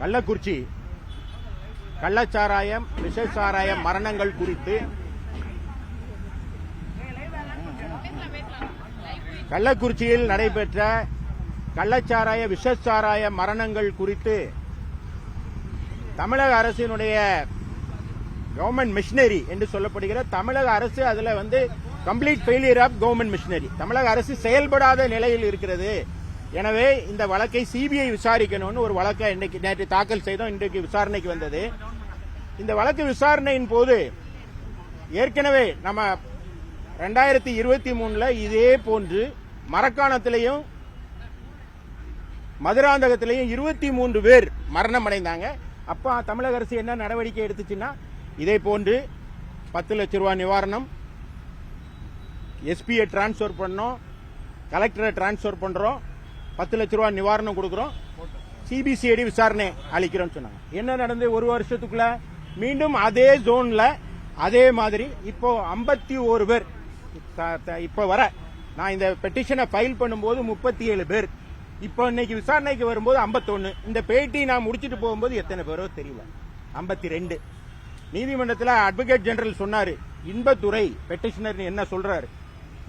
கள்ளக்குறிச்சி. கள்ளச்சாராயம் விஷச்சாராய மரணங்கள் குறித்து. கள்ளக்குறிச்சியில் நடைபெற்ற கள்ளச்சாராய விஷச்சாராய மரணங்கள் குறித்து தமிழக அரசினுடைய கவர்மெண்ட் மிஷினரி என்று சொல்லப்படுகிற தமிழக அரசு அதுல வந்து complete failure of government machinery தமிழக அரசு செயல்படாத நிலையில் இருக்கிறது. எனவே இந்த வழக்கை சிபிஐ விசாரிக்கணும்னு ஒரு வழக்கை இன்னைக்கு நேற்று தாக்கல் செய்தோம் இன்றைக்கு விசாரணைக்கு வந்தது. இந்த வழக்கு விசாரணையின் போது ஏற்கனவே நம்ம ரெண்டாயிரத்தி இருபத்தி மூணுல இதே போன்று மரக்காணத்திலையும் மதுராந்தகத்திலையும் இருபத்தி மூன்று பேர் மரணம் அடைந்தாங்க அப்போ தமிழக அரசு என்ன நடவடிக்கை எடுத்துச்சுன்னா இதே போன்று பத்து லட்ச ரூபாய் நிவாரணம் எஸ்பியை டிரான்ஸ்ஃபர் பண்ணோம் கலெக்டரை டிரான்ஸ்ஃபர் பண்ணுறோம் பத்து லட்ச ரூபா நிவாரணம் கொடுக்குறோம். சிபிசிஐடி விசாரணை அளிக்கிறோம்னு சொன்னாங்க. என்ன நடந்து ஒரு வருஷத்துக்குள்ள? மீண்டும் அதே ஜோன்ல அதே மாதிரி இப்போ ஐம்பத்தி ஒரு பேர். த- த- இப்போ வர நான் இந்த பெட்டிஷனை ஃபைல் பண்ணும்போது முப்பத்தி ஏழு பேர். இப்போ இன்னைக்கு விசாரணைக்கு வரும்போது 51 இந்த பேட்டி நான் முடிச்சுட்டு போகும்போது எத்தனை பேரோ தெரியல. 52 ரெண்டு நீதிமன்றத்தில் அட்வொகேட் ஜெனரல் சொன்னாரு இன்பத்துறை பெட்டிஷனர் என்ன சொல்றாரு?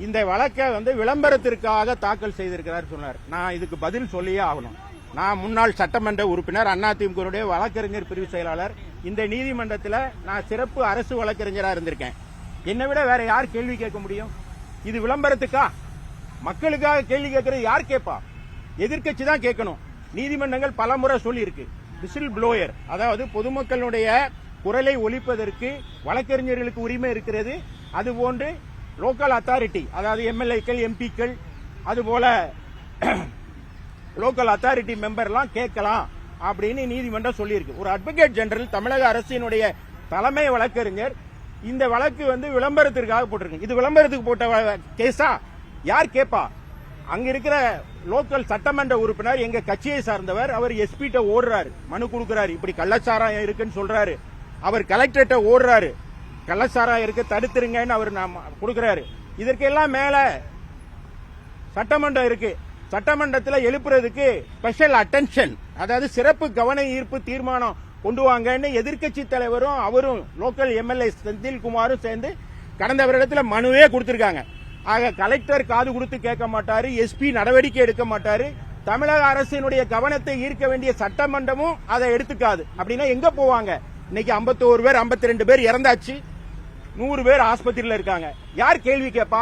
இந்த வழக்கை வந்து விளம்பரத்திற்காக தாக்கல் செய்திருக்கிறார் சொன்னார். நான் இதுக்கு பதில் சொல்லியே ஆகணும். நான் முன்னாள் சட்டமன்ற உறுப்பினர் அதிமுகவுடைய வழக்கறிஞர் பிரிவு செயலாளர். இந்த நீதிமன்றத்தில் நான் சிறப்பு அரசு வழக்கறிஞராக இருந்திருக்கேன். என்னை விட வேற யார் கேள்வி கேட்க முடியும்? இது விளம்பரத்துக்கா? மக்களுக்காக கேள்வி கேட்கறது யார் கேட்பா? எதிர்க்கட்சி தான் கேட்கணும். நீதிமன்றங்கள் பலமுறை சொல்லியிருக்கு. விசில் ப்ளோயர் அதாவது பொதுமக்களுடைய குரலை ஒழிப்பதற்கு வழக்கறிஞர்களுக்கு உரிமை இருக்கிறது. அதுபோன்று லோக்கல் அத்தாரிட்டி அதாவது எம்எல்ஏக்கள் எம்பிக்கள் அதுபோல லோக்கல் அத்தாரிட்டி மெம்பர்லாம் கேட்கலாம் அப்படின்னு நீதிமன்றம் சொல்லியிருக்கு. ஒரு அட்வொகேட் ஜெனரல் தமிழக அரசினுடைய தலைமை வழக்கறிஞர் இந்த வழக்கு வந்து விளம்பரத்திற்காக போட்டிருக்கு. இது விளம்பரத்துக்கு போட்ட கேஸா? யார் கேட்பா அங்க இருக்கிற லோக்கல் சட்டமன்ற உறுப்பினர் எங்க கட்சியை சார்ந்தவர் அவர் எஸ்பிட்ட ஓடுறாரு. மனு கொடுக்கிறாரு. இப்படி கள்ளச்சாராயம் இருக்குன்னு சொல்றாரு. அவர் கலெக்டர்கிட்ட ஓடுறாரு. கள்ளச்சாராயம் இருக்கு தடுத்துருங்கன்னு அவர் நாம் கொடுக்குறாரு. இதற்கெல்லாம் மேல சட்டமன்றம் இருக்கு. சட்டமன்றத்தில் எழுப்புறதுக்கு ஸ்பெஷல் அட்டென்ஷன் அதாவது சிறப்பு கவன ஈர்ப்பு தீர்மானம் கொண்டு வாங்கன்னு எதிர்க்கட்சி தலைவரும் அவரும் லோக்கல் எம்எல்ஏ செந்தில்குமாரும் சேர்ந்து கடந்த வருடத்தில் மனுவே கொடுத்திருக்காங்க. ஆக கலெக்டர் காது கொடுத்து கேட்க மாட்டாரு எஸ்பி நடவடிக்கை எடுக்க மாட்டாரு. தமிழக அரசினுடைய கவனத்தை ஈர்க்க வேண்டிய சட்டமன்றமும் அதை எடுத்துக்காது. அப்படின்னா எங்க போவாங்க? இன்னைக்கு 51 பேர் 52 ரெண்டு பேர் இறந்தாச்சு. நூறு பேர் ஆஸ்பத்திரியில் இருக்காங்க. யார் கேள்வி கேட்பா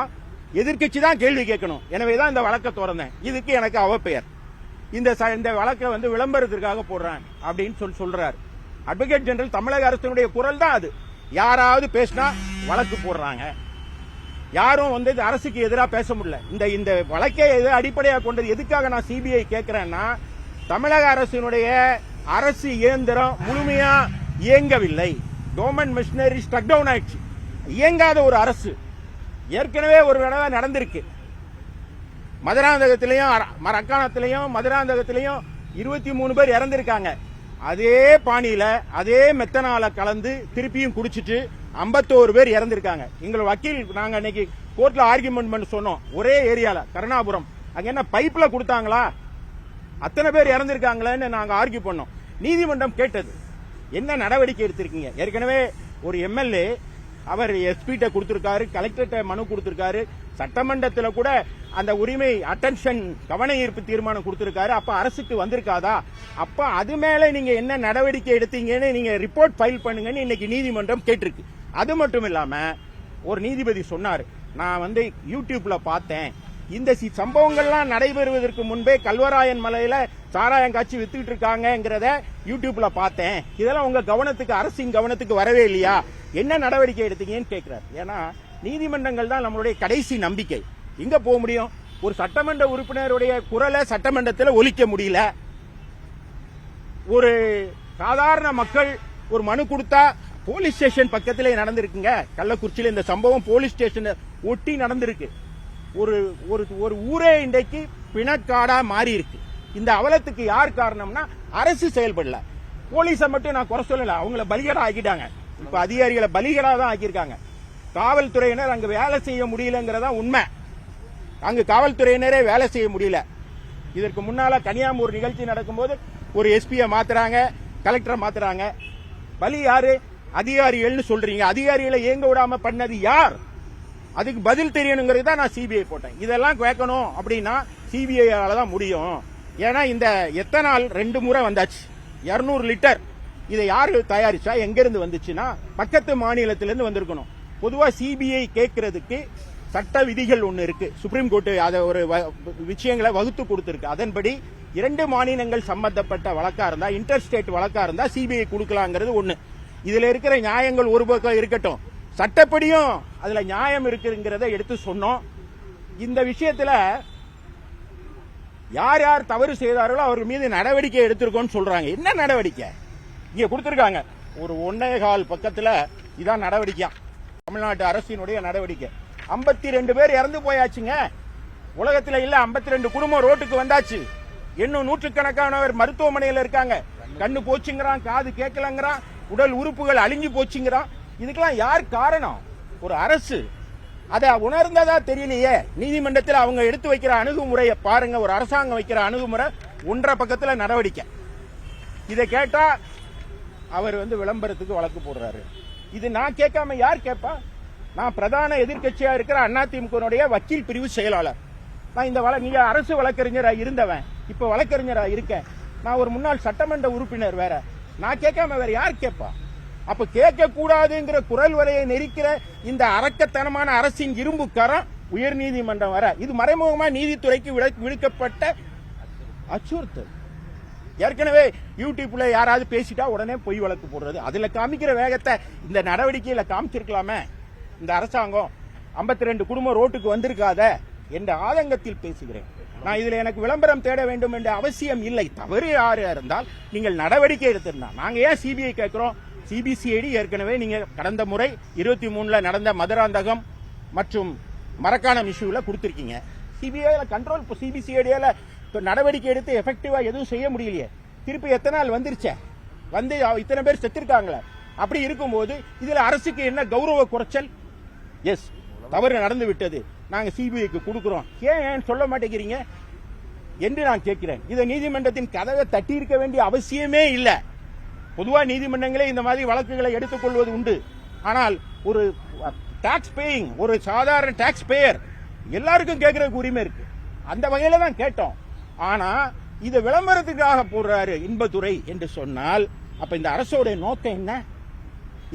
எதிர்க்கட்சி தான் கேள்வி கேட்கணும். எனவே தான் இந்த வழக்கை திறந்தேன். இதுக்கு எனக்கு அவப்பெயர் இந்த இந்த வழக்கை வந்து விளம்பரத்திற்காக போடுறேன் அப்படின்னு சொல்லி சொல்றாரு. அட்வொகேட் ஜெனரல் தமிழக அரசினுடைய குரல் தான் அது. யாராவது பேசினா வழக்கு போடுறாங்க. யாரும் வந்து இது அரசுக்கு எதிராக பேச முடியல. இந்த இந்த வழக்கை எது அடிப்படையாக கொண்டது எதுக்காக நான் சிபிஐ கேட்கிறேன்னா தமிழக அரசினுடைய அரசு இயந்திரம் முழுமையா இயங்கவில்லை. கவர்மெண்ட் மிஷினரி ஸ்டக் டவுன் ஆயிடுச்சு. இயங்காத ஒரு அரசு. ஏற்கனவே ஒரு தடவை நடந்திருக்கு. மதுராந்தகத்திலையும் அர- மரக்காணத்திலையும் மதுராந்தகத்திலையும் இருபத்தி மூணு பேர் இறந்திருக்காங்க. அதே பாணியில் அதே மெத்தனால கலந்து திருப்பியும் குடிச்சிட்டு 51 பேர் இறந்திருக்காங்க. எங்களை வக்கீல் நாங்கள் அன்னைக்கு கோர்ட்ல ஆர்கியூமெண்ட் பண்ணி சொன்னோம். ஒரே ஏரியாவில் கருணாபுரம். அங்கே என்ன பைப்பில் கொடுத்தாங்களா? அத்தனை பேர் இறந்திருக்காங்களேன்னு நாங்கள் ஆர்கியூ பண்ணோம். நீதிமன்றம் கேட்டது. என்ன நடவடிக்கை எடுத்திருக்கீங்க? ஏற்கனவே ஒரு எம்எல்ஏ அவர் எஸ்பிட்ட கொடுத்திருக்காரு கலெக்டர்கிட்ட மனு கொடுத்திருக்காரு. சட்டமன்றத்தில் கூட அந்த உரிமை அட்டென்ஷன் கவன ஈர்ப்பு தீர்மானம் கொடுத்திருக்காரு. அப்ப அரசுக்கு வந்திருக்காதா? அப்ப அது மேல நீங்க என்ன நடவடிக்கை எடுத்தீங்கன்னு நீங்க ரிப்போர்ட் ஃபைல் பண்ணுங்கன்னு இன்னைக்கு நீதிமன்றம் கேட்டிருக்கு. அது மட்டும் இல்லாம ஒரு நீதிபதி சொன்னார். நான் வந்து யூடியூப்ல பார்த்தேன். இந்த சி- சம்பவங்கள்லாம் நடைபெறுவதற்கு முன்பே கல்வராயன் மலையில சாராயம் காட்சி வித்துக்கிட்டு இருக்காங்கிறத யூடியூப்ல பார்த்தேன். இதெல்லாம் உங்க கவனத்துக்கு அரசின் கவனத்துக்கு வரவே இல்லையா? என்ன நடவடிக்கை எடுத்தீங்கன்னு கேட்கிறார் ஏன்னா நீதிமன்றங்கள் தான் நம்மளுடைய கடைசி நம்பிக்கை. எங்க போக முடியும்? ஒரு சட்டமன்ற உறுப்பினருடைய குரலை சட்டமன்றத்தில் ஒலிக்க முடியல. ஒரு சாதாரண மக்கள் ஒரு மனு கொடுத்தா போலீஸ் ஸ்டேஷன் பக்கத்திலே நடந்திருக்குங்க. கள்ளக்குறிச்சியில் இந்த சம்பவம் போலீஸ் ஸ்டேஷனை ஒட்டி நடந்திருக்கு. ஒரு ஒரு ஒரு ஊரே இன்றைக்கு பிணக்காடா மாறி இருக்கு இந்த அவலத்துக்கு யார் காரணம்னா அரசு செயல்படல. போலீஸை மட்டும் நான் குறை சொல்லல அவங்கள பலிகடா ஆக்கிட்டாங்க. இப்ப அதிகாரிகளை பலிகடா தான் ஆக்கியிருக்காங்க. காவல்துறையினர் அங்க வேலை செய்ய முடியலங்கிறதா உண்மை. அங்கு காவல்துறையினரே வேலை செய்ய முடியல. இதற்கு முன்னால கனியாமூர் நிகழ்ச்சி நடக்கும்போது ஒரு எஸ்பியை மாத்துறாங்க கலெக்டரை மாத்துறாங்க. பலி யாரு? அதிகாரிகள்னு சொல்றீங்க. அதிகாரிகளை ஏங்க விடாம பண்ணது யார்? அதுக்கு பதில் தெரியணுங்கிறது தான் நான் சிபிஐ போட்டேன். இதெல்லாம் கேட்கணும் அப்படின்னா சிபிஐயால தான் முடியும். ஏன்னா இந்த எத்தனால் ரெண்டு முறை வந்தாச்சு. 200 லிட்டர். இதை யார் தயாரிச்சா? எங்கேருந்து வந்துச்சுன்னா பக்கத்து மாநிலத்திலிருந்து வந்திருக்கணும். பொதுவாக சிபிஐ கேட்கறதுக்கு சட்ட விதிகள் ஒன்று இருக்கு. சுப்ரீம் கோர்ட்டு அதை ஒரு வ- விஷயங்களை வகுத்து கொடுத்துருக்கு. அதன்படி இரண்டு மாநிலங்கள் சம்பந்தப்பட்ட வழக்கா இருந்தா இன்டர் ஸ்டேட் வழக்கா இருந்தா சிபிஐ கொடுக்கலாங்கிறது ஒன்று இதுல இருக்கிற நியாயங்கள் ஒரு பக்கம் இருக்கட்டும். சட்டப்படியும் அதுல நியாயம் இருக்குங்கிறத எடுத்து சொன்னோம். இந்த விஷயத்துல யார் யார் தவறு செய்தார்களோ அவர் மீது நடவடிக்கை எடுத்திருக்கோம்னு சொல்றாங்க. என்ன நடவடிக்கை? இங்க கொடுத்திருக்காங்க. ஒரு ஒன்னே கால் பக்கத்துல இதான் நடவடிக்கை. தமிழ்நாட்டு அரசினுடைய நடவடிக்கை. 52 ரெண்டு பேர் இறந்து போயாச்சுங்க. உலகத்துல இல்ல 52 ரெண்டு குடும்பம் ரோட்டுக்கு வந்தாச்சு. இன்னும் நூற்றுக்கணக்கானவர் மருத்துவமனையில் இருக்காங்க. கண்ணு போச்சுங்கிறான் காது கேட்கலங்கிறான் உடல் உறுப்புகள் அழிஞ்சு போச்சுங்கிறான். இதுக்கெல்லாம் யார் காரணம்? ஒரு அரசு. அதை உணர்ந்ததா தெரியலையே. நீதிமன்றத்தில் அவங்க எடுத்து வைக்கிற அணுகுமுறையை பாருங்க. ஒரு அரசாங்கம் வைக்கிற அணுகுமுறை ஒன்றரை பக்கத்தில் நடவடிக்கை. இதை கேட்டா அவர் வந்து விளம்பரத்துக்கு வழக்கு போடுறாரு. இது நான் கேட்காம யார் கேட்பா? நான் பிரதான எதிர்கட்சியா இருக்கிற அதிமுகனுடைய வக்கீல் பிரிவு செயலாளர். நான் இந்த வழ நீங்க அரசு வழக்கறிஞரா இருந்தவன். இப்ப வழக்கறிஞரா இருக்கேன். நான் ஒரு முன்னாள் சட்டமன்ற உறுப்பினர் வேற. நான் கேட்காம வேற யார் கேட்பா? அப்ப கேட்க கூடாதுங்கிற குரல் வரையை நெரிக்கிற இந்த அரக்கத்தனமான அரசின் இரும்பு கரம் உயர் நீதிமன்றம் வர. இது மறைமுகமா நீதித்துறைக்கு விட- விடுக்கப்பட்ட அச்சுறுத்தல். ஏற்கனவே யூடியூப்ல யாராவது பேசிட்டா உடனே பொய் வழக்கு போடுறது. அதுல காமிக்கிற வேகத்தை இந்த நடவடிக்கையில காமிச்சிருக்கலாமே. இந்த அரசாங்கம் 52 ரெண்டு குடும்பம் ரோட்டுக்கு வந்திருக்காத என்ற ஆதங்கத்தில் பேசுகிறேன். நான் இதுல எனக்கு விளம்பரம் தேட வேண்டும் என்ற அவசியம் இல்லை. தவறு யாரு இருந்தால் நீங்கள் நடவடிக்கை எடுத்திருந்தா நாங்க ஏன் சிபிஐ கேட்கிறோம்? சிபிசிஐடி ஏற்கனவே நீங்க கடந்த முறை இருபத்தி மூணுல நடந்த மதுராந்தகம் மற்றும் மரக்காணம் இஷ்யூல கொடுத்திருக்கீங்க. சிபிஐல கண்ட்ரோல் சிபிசிஐடியால நடவடிக்கை எடுத்து எஃபெக்டிவா எதுவும் செய்ய முடியலையே. திருப்பி எத்தனை நாள் வந்துருச்சே? வந்து இத்தனை பேர் செத்துருக்காங்களே. அப்படி இருக்கும்போது இதுல அரசுக்கு என்ன கௌரவ குறைச்சல்? எஸ் தவறு நடந்து விட்டது. நாங்க சிபிஐக்கு கொடுக்கிறோம். ஏன் ஏன் சொல்ல மாட்டேங்கிறீங்க? என்று நான் கேட்கிறேன். இதை நீதிமன்றத்தின் கதவை தட்டி இருக்க வேண்டிய அவசியமே இல்லை. பொதுவாக நீதிமன்றங்களே இந்த மாதிரி வழக்குகளை எடுத்துக்கொள்வது உண்டு. ஆனால் ஒரு டாக்ஸ் பேயிங் ஒரு சாதாரண டாக்ஸ் பேயர் எல்லாருக்கும் கேட்கறதுக்கு உரிமை இருக்கு. அந்த வகையில தான் கேட்டோம். ஆனா இதை விளம்பரத்துக்காக போடுறாரு இன்பத்துறை என்று சொன்னால் அப்ப இந்த அரசோட நோக்கம் என்ன?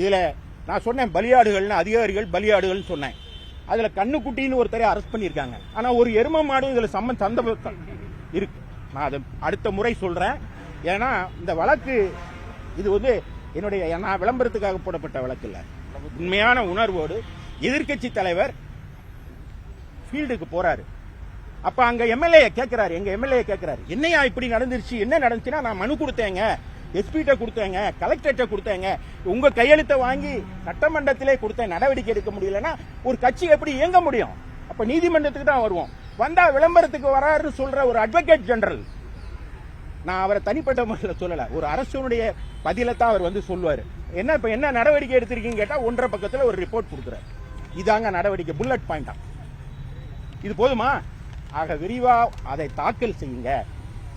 இதுல நான் சொன்னேன் பலியாடுகள்னு அதிகாரிகள் பலியாடுகள் சொன்னேன். அதுல கண்ணுக்குட்டின்னு ஒருத்தரை அரெஸ்ட் பண்ணிருக்காங்க ஆனா ஒரு எரும மாடும் இதுல சம்ம சந்த இருக்கு. நான் அதை அடுத்த முறை சொல்றேன். ஏன்னா இந்த வழக்கு இது வந்து என்னுடைய நான் விளம்பரத்துக்காக போடப்பட்ட வழக்கு உண்மையான உணர்வோடு எதிர்க்கட்சி தலைவர் ஃபீல்டுக்கு போறாரு. அப்ப அங்க எம்எல்ஏ கேட்கிறாரு எங்க எம்எல்ஏ கேட்கிறாரு என்னையா இப்படி நடந்துருச்சு? என்ன நடந்துச்சுன்னா நான் மனு கொடுத்தேங்க. எஸ்பிட்ட கொடுத்தேங்க கலெக்டர்கிட்ட கொடுத்தேங்க. உங்க கையெழுத்தை வாங்கி சட்டமன்றத்திலே கொடுத்த நடவடிக்கை எடுக்க முடியலன்னா ஒரு கட்சி எப்படி இயங்க முடியும்? அப்ப நீதிமன்றத்துக்கு தான் வருவோம். வந்தா விளம்பரத்துக்கு வராருன்னு சொல்ற ஒரு அட்வொகேட் ஜெனரல் நான் அவரை தனிப்பட்ட முறையில் சொல்லலை. ஒரு அரசனுடைய பதிலை தான் அவர் வந்து சொல்லுவார். என்ன இப்போ என்ன நடவடிக்கை எடுத்திருக்கீங்க கேட்டால் ஒன்றரை பக்கத்தில் ஒரு ரிப்போர்ட் கொடுக்குறாரு. இதாங்க நடவடிக்கை புல்லட் பாயிண்டா இது போதுமா? ஆக விரிவாக அதை தாக்கல் செய்யுங்க.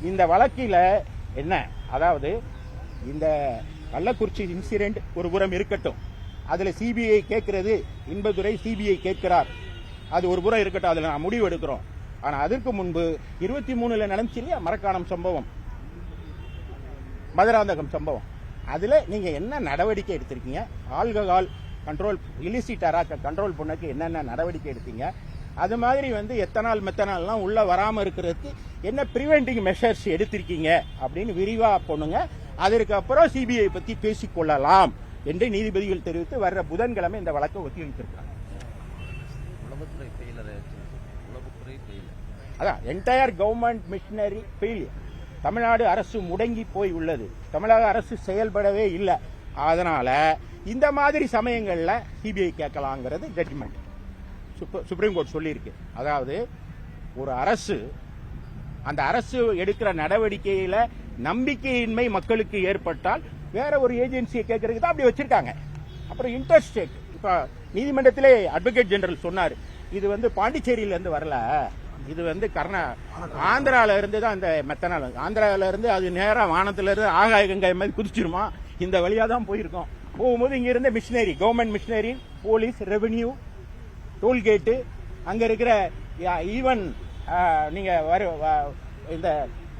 இந்த வழக்கில் என்ன? அதாவது இந்த கள்ளக்குறிச்சி இன்சிடென்ட் ஒரு புறம் இருக்கட்டும். அதில் சிபிஐ கேட்கிறது இன்பதுரை சிபிஐ கேட்கிறார். அது ஒரு புறம் இருக்கட்டும் அதில் நான் முடிவு எடுக்கிறோம். ஆனால் அதற்கு முன்பு இருபத்தி மூணில் நடந்துச்சு இல்லையா? மரக்காணம் சம்பவம். மதுராந்தகம் சம்பவம். அதுல நீங்க என்ன நடவடிக்கை எடுத்திருக்கீங்க? ஆல்கஹால் கண்ட்ரோல் இலிசிட் அராக்க கண்ட்ரோல் பண்ணக்கு என்னென்ன நடவடிக்கை எடுத்தீங்க? அது மாதிரி வந்து எத்தனால் மெத்தனால்லாம் உள்ள வராம இருக்கிறதுக்கு என்ன பிரிவென்டிங் மெஷர்ஸ் எடுத்திருக்கீங்க? அப்படின்னு விரிவா பண்ணுங்க அதற்கு அப்புறம் சிபிஐ பத்தி பேசிக் கொள்ளலாம் என்று நீதிபதிகள் தெரிவித்து வர்ற புதன்கிழமை இந்த வழக்கை ஃபெயிலர் அதான் entire government machinery failure Tamil Nadu அரசு முடங்கி போய் உள்ளது. தமிழக அரசு செயல்படவே இல்லை. அதனால இந்த மாதிரி சமயங்களில் சிபிஐ கேட்கலாங்கிறது ஜட்ஜ்மெண்ட் சுப்ரீம் கோர்ட் சொல்லியிருக்கு. அதாவது ஒரு அரசு அந்த அரசு எடுக்கிற நடவடிக்கையில நம்பிக்கையின்மை மக்களுக்கு ஏற்பட்டால் வேற ஒரு ஏஜென்சியை கேட்கறதுக்கு தான் அப்படி வச்சிருக்காங்க. அப்புறம் இன்ட்ரெஸ்ட் இப்ப நீதிமன்றத்திலே அட்வொகேட் ஜெனரல் சொன்னார். இது வந்து பாண்டிச்சேரியில இருந்து வரல. இது வந்து கர்நா ஆந்திரால இருந்து தான் இந்த மெத்தனால் ஆந்திரால இருந்து அது நேரா வானத்துல இருந்து ஆகாய கங்கை மாதிரி குதிச்சிருமா? இந்த வழியா தான் போயிருக்கோம். போகும்போது இங்க இருந்த machinery government machinery police revenue tollgate அங்க இருக்கிற ஈவன் நீங்க இந்த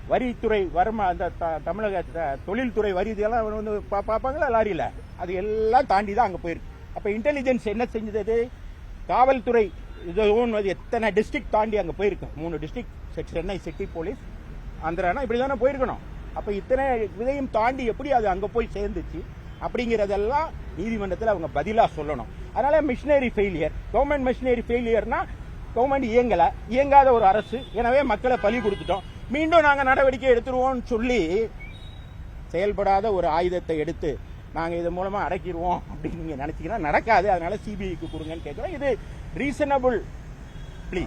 வரித்துறை வருமா அந்த த- தமிழக தொழில்துறை வரி இதெல்லாம் வந்து பா- பார்ப்பாங்களா லாரியில்? அது எல்லாம் தாண்டி தான் அங்கே போயிருக்கு. அப்போ இன்டெலிஜென்ஸ் என்ன செஞ்சது காவல்துறை இதுவும் எத்தனை டிஸ்ட்ரிக்ட் தாண்டி அங்கே போயிருக்கு? மூணு டிஸ்ட்ரிக்ட் சென்னை சிட்டி போலீஸ் ஆந்திரானா? இப்படி தானே போயிருக்கணும். அப்போ இத்தனை இதையும் தாண்டி எப்படி அது அங்கே போய் சேர்ந்துச்சு? அப்படிங்கிறதெல்லாம் நீதிமன்றத்தில் அவங்க பதிலாக சொல்லணும். அதனால மிஷினரி ஃபெயிலியர் கவர்மெண்ட் மிஷினரி ஃபெயிலியர்னா கவர்மெண்ட் இயங்கலை. இயங்காத ஒரு அரசு. எனவே மக்களை பலி கொடுத்துட்டோம். மீண்டும் நாங்கள் நடவடிக்கை எடுத்துருவோம்னு சொல்லி செயல்படாத ஒரு ஆயுதத்தை எடுத்து நாங்கள் இது மூலமாக அடக்கிடுவோம் அப்படின்னு நீங்கள் நினச்சிங்கன்னா நடக்காது. அதனால சிபிஐக்கு கொடுங்கன்னு கேட்குறோம் இது ரீசனபிள் ப்ளீ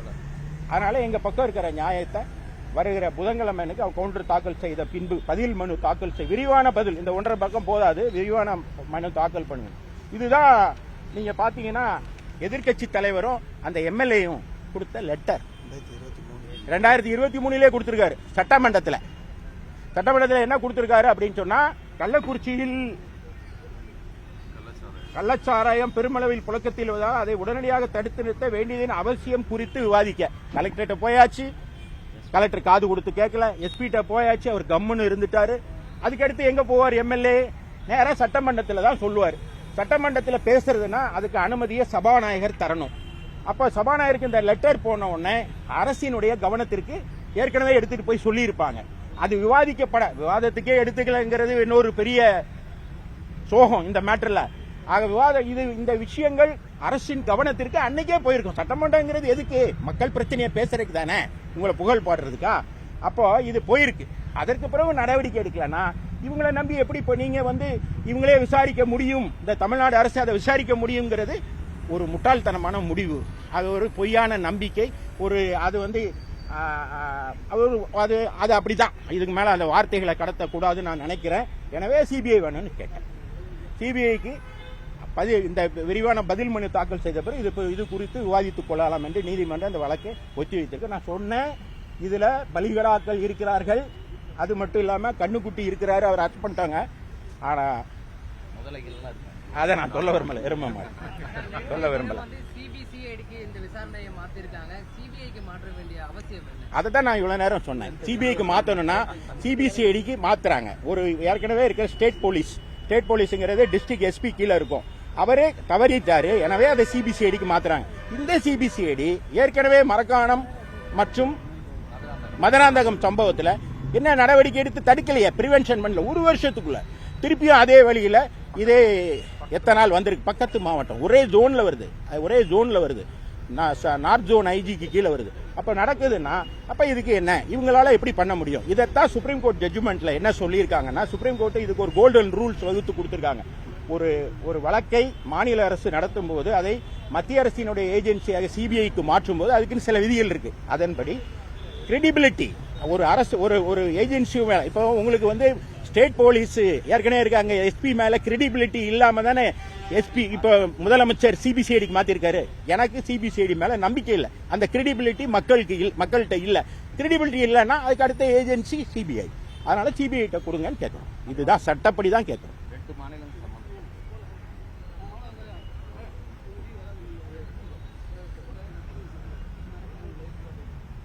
அதனால எங்க பக்கம் இருக்கிற நியாயத்தை வருகிற புதன்கிழமைக்கு அவர் கவுண்டர் தாக்கல் செய்த பின்பு பதில் மனு தாக்கல் செய் விரிவான பதில். இந்த ஒன்றரை பக்கம் போதாது. விரிவான மனு தாக்கல் பண்ணுங்க. இதுதான் நீங்க பாத்தீங்கன்னா எதிர்க்கட்சி தலைவரும் அந்த எம்எல்ஏயும் கொடுத்த லெட்டர் ரெண்டாயிரத்தி இருபத்தி மூணுலேயே கொடுத்திருக்காரு சட்டமன்றத்தில். சட்டமன்றத்தில் என்ன கொடுத்திருக்காரு அப்படின்னு சொன்னா கள்ளக்குறிச்சியில் கள்ளச்சாராயம் பெருமளவில் புழக்கத்தில் உள்ளதால் அதை உடனடியாக தடுத்து நிறுத்த வேண்டியதின் அவசியம் குறித்து விவாதிக்க. கலெக்டர்கிட்ட போயாச்சு. கலெக்டர் காது கொடுத்து கேட்கல. எஸ்பிட்ட போயாச்சு. அவர் கம்முன்னு இருந்துட்டாரு. அதுக்கடுத்து எங்க போவார் எம்எல்ஏ? நேராக சட்டமன்றத்தில் தான் சொல்லுவார். சட்டமன்றத்தில் பேசுறதுன்னா அதுக்கு அனுமதியை சபாநாயகர் தரணும். அப்போ சபாநாயகருக்கு இந்த லெட்டர் போன உடனே அரசினுடைய கவனத்திற்கு ஏற்கனவே எடுத்துட்டு போய் சொல்லியிருப்பாங்க. அது விவாதிக்கப்பட விவாதத்துக்கே எடுத்துக்கலங்கிறது இன்னொரு பெரிய சோகம் இந்த மேட்டரில் ஆக விவாத இது இந்த விஷயங்கள் அரசின் கவனத்திற்கு அன்னைக்கே போயிருக்கும். சட்டமன்றங்கிறது எதுக்கு? மக்கள் பிரச்சனையை பேசுறதுக்கு தானே. உங்களை புகழ் பாடுறதுக்கா? அப்போ இது போயிருக்கு. அதற்கு பிறகு நடவடிக்கை எடுக்கலன்னா இவங்களை நம்பி எப்படி இப்போ நீங்கள் வந்து இவங்களே விசாரிக்க முடியும்? இந்த தமிழ்நாடு அரசு அதை விசாரிக்க முடியுங்கிறது ஒரு முட்டாள்தனமான முடிவு. அது ஒரு பொய்யான நம்பிக்கை. ஒரு அது வந்து ஆ, அது அது அப்படி தான் இதுக்கு மேலே அந்த வார்த்தைகளை கடத்தக்கூடாதுன்னு நான் நினைக்கிறேன். எனவே சிபிஐ வேணும்னு கேட்டேன். சிபிஐக்கு பதில் இந்த விரிவான பதில் மனு தாக்கல் செய்த பிறகு இது இது குறித்து விவாதித்துக் கொள்ளலாம் என்று நீதிமன்றம் அந்த வழக்கை ஒத்திவைத்திருக்கு. நான் சொன்னேன் இதுல பலிகடாக்கள் இருக்கிறார்கள். அது மட்டும் இல்லாம கண்ணுக்குட்டி இருக்கிறாரு அவர் அரெஸ்ட் பண்ணிட்டாங்க. ஆனா அதை நான் சொல்ல விரும்பல விரும்ப மாட்டேன் சொல்ல விரும்பல. சிபிசிஐடிக்கு அதை தான் நான் இவ்வளவு நேரம் சொன்னேன். சிபிஐக்கு மாத்தணும்னா சிபிசிஐடிக்கு மாத்துறாங்க. ஒரு ஏற்கனவே இருக்கிற ஸ்டேட் போலீஸ் ஸ்டேட் போலீஸுங்கிறது டிஸ்ட்ரிக்ட் எஸ்பி கீழே இருக்கும். அவரே தவறிட்டாரு. எனவே அதை சிபிசிஐடிக்கு மாத்துறாங்க. இந்த சிபிசிஐடி ஏற்கனவே மரக்காணம் மற்றும் மதுராந்தகம் சம்பவத்தில் என்ன நடவடிக்கை எடுத்து தடுக்கலையே? பிரிவென்ஷன் பண்ணல. ஒரு வருஷத்துக்குள்ள. திருப்பியும் அதே வழியில இதே எத்தனை நாள் வந்திருக்கு? பக்கத்து மாவட்டம். ஒரே ஜோன்ல வருது. அது ஒரே ஜோன்ல வருது. நார்த் ஜோன் ஐஜிக்கு கீழே வருது. அப்ப நடக்குதுன்னா அப்ப இதுக்கு என்ன? இவங்களால எப்படி பண்ண முடியும்? இதைத்தான் சுப்ரீம் கோர்ட் ஜட்ஜ்மெண்ட்ல என்ன சொல்லியிருக்காங்கன்னா சுப்ரீம் கோர்ட் இதுக்கு ஒரு கோல்டன் ரூல்ஸ் வகுத்து கொடுத்துருக்காங்க. ஒரு ஒரு வழக்கை மாநில அரசு நடத்தும் போது அதை மத்திய அரசினுடைய ஏஜென்சியாக சிபிஐக்கு மாற்றும் போது அதுக்குன்னு சில விதிகள் இருக்கு. அதன்படி கிரெடிபிலிட்டி ஒரு அரசு ஒரு ஒரு ஏஜென்சி மேல இப்போ உங்களுக்கு வந்து ஸ்டேட் போலீஸ் ஏற்கனவே இருக்காங்க எஸ்பி மேல கிரெடிபிலிட்டி இல்லாம தானே எஸ்பி இப்போ முதலமைச்சர் சிபிசிஐடிக்கு மாத்திருக்காரு. எனக்கு சிபிசிஐடி மேல நம்பிக்கை இல்லை. அந்த கிரெடிபிலிட்டி மக்களுக்கு மக்கள்கிட்ட இல்ல. கிரெடிபிலிட்டி இல்லைன்னா அதுக்கு அடுத்த ஏஜென்சி சிபிஐ அதனால சிபிஐ கொடுங்கன்னு கேட்கணும் இதுதான் சட்டப்படி தான் கேட்கணும் ரெண்டு மாநிலங்கள்